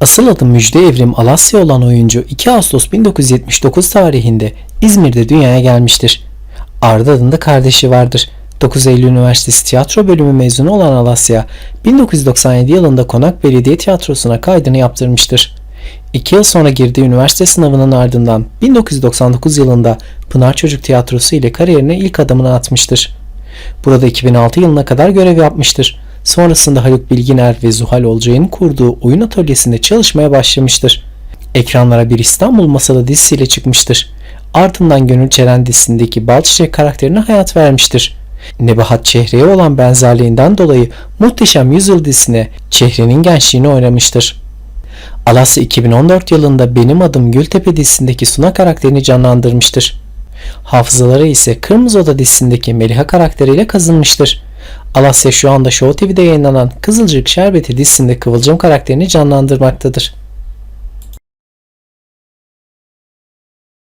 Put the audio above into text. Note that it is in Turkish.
Asıl adı Müjde Evrim Alasya olan oyuncu 2 Ağustos 1979 tarihinde İzmir'de dünyaya gelmiştir. Arda adında kardeşi vardır. 9 Eylül Üniversitesi Tiyatro Bölümü mezunu olan Alasya, 1997 yılında Konak Belediye Tiyatrosu'na kaydını yaptırmıştır. 2 yıl sonra girdiği üniversite sınavının ardından 1999 yılında Pınar Çocuk Tiyatrosu ile kariyerine ilk adımını atmıştır. Burada 2006 yılına kadar görev yapmıştır. Sonrasında Haluk Bilginer ve Zuhal Olcay'ın kurduğu oyun atölyesinde çalışmaya başlamıştır. Ekranlara bir İstanbul Masalı dizisiyle çıkmıştır. Ardından Gönül Çelen dizisindeki Balçiçek karakterine hayat vermiştir. Nebahat Çehre'ye olan benzerliğinden dolayı Muhteşem Yüzyıl dizisine Çehre'nin gençliğini oynamıştır. Alasya 2014 yılında Benim Adım Gültepe dizisindeki Suna karakterini canlandırmıştır. Hafızaları ise Kırmızı Oda dizisindeki Meliha karakteriyle kazınmıştır. Alasya şu anda Show TV'de yayınlanan Kızılcık Şerbeti dizisinde Kıvılcım karakterini canlandırmaktadır.